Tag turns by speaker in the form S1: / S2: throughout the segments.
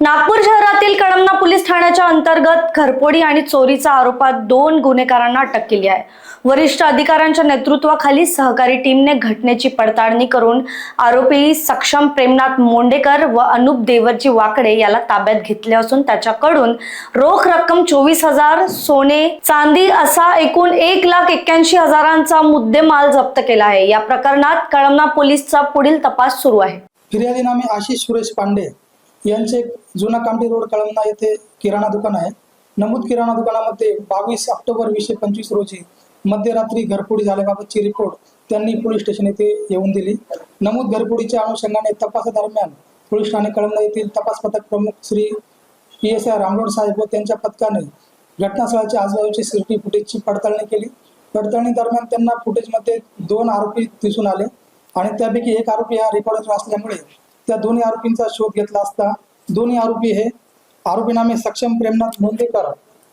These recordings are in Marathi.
S1: नागपूर शहरातील कळमना पोलीस ठाण्याच्या अंतर्गत घरपोडी आणि चोरीचा आरोपात दोन गुन्हेगारांना अटक केली आहे. वरिष्ठ अधिकाऱ्यांच्या नेतृत्वाखाली सहकारी टीमने घटनेची पडताळणी करून आरोपी सक्षम प्रेमनाथ मोंडेकर व अनुप देवरजी वाकडे याला ताब्यात घेतले असून त्याच्याकडून रोख रक्कम चोवीस हजार सोने चांदी असा एकूण एक लाख एक्क्याऐंशी हजारांचा मुद्देमाल जप्त केला आहे. या प्रकरणात कळमना पोलीसचा पुढील तपास सुरू आहे.
S2: फिर्यादी नामे आशिष सुरेश पांडे यांचे एक जुना कामठी रोड कळमना येथे किराणा दुकान आहे. नमूद किराणा दुकानामध्ये बावीस ऑक्टोबर वीसशे पंचवीस रोजी मध्यरात्री घरफोडी झाल्याबाबतची रिपोर्ट त्यांनी पोलीस स्टेशन येथे येऊन दिली. नमूद घरफोडीच्या अनुषंगाने तपासादरम्यान पोलीस ठाणे कळमना येथील तपास पथक प्रमुख Shri P S I Ramrod साहेब व त्यांच्या पथकाने घटनास्थळाच्या आजूबाजूची सीसीटीव्ही फुटेजची पडताळणी केली. पडताळणी दरम्यान त्यांना फुटेजमध्ये दोन आरोपी दिसून आले आणि त्यापैकी एक आरोपी हा रेकॉर्डर असल्यामुळे त्या दोन्ही आरोपींचा शोध घेतला असता दोन्ही आरोपी हे आरोपी नामे सक्षम प्रेमनाथ मुंदेकर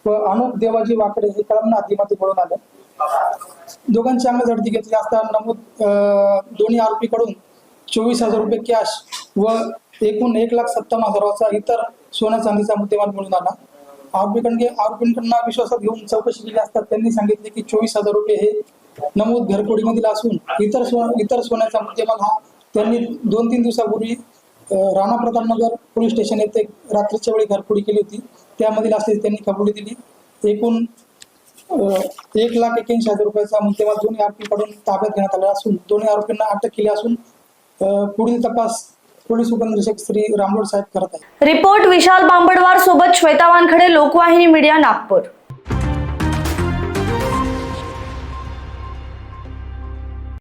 S2: व अनुप देवाजी वाकडे हे कळमना आधीमध्ये पळून आले. दोघांची अंग झडती घेतली असता नमूद दोन्ही आरोपीकडून चोवीस हजार रुपये कॅश व एकूण एक लाख सत्तावन्न हजाराचा इतर सोन्या चांदीचा मुद्देमाल मिळून आला. आरोपीकडे आरोपींकडनं विश्वासात घेऊन चौकशी केली असता त्यांनी सांगितले की चोवीस हजार रुपये हे नमूद घरकोडीमधील असून इतर सो इतर सोन्याचा मुद्देमाल हा त्यांनी दोन तीन दिवसापूर्वी राणा प्रतापनगर पोलीस स्टेशन येथे रात्रीच्या वेळी घरफोडी केली होती. त्यामधील असल्याची त्यांनी कबुली दिली. एकूण एक लाख एक्क्याऐंशी हजार रुपयाचा मुद्देमाल दोन्ही आरोपींकडून ताब्यात घेण्यात आला असून दोन्ही आरोपींना अटक केली असून पुढील तपास पोलीस उपनिरीक्षक श्री रामरोड साहेब करत आहेत.
S1: रिपोर्ट विशाल बांबडवार सोबत श्वेता वानखडे लोकवाहिनी मीडिया नागपूर.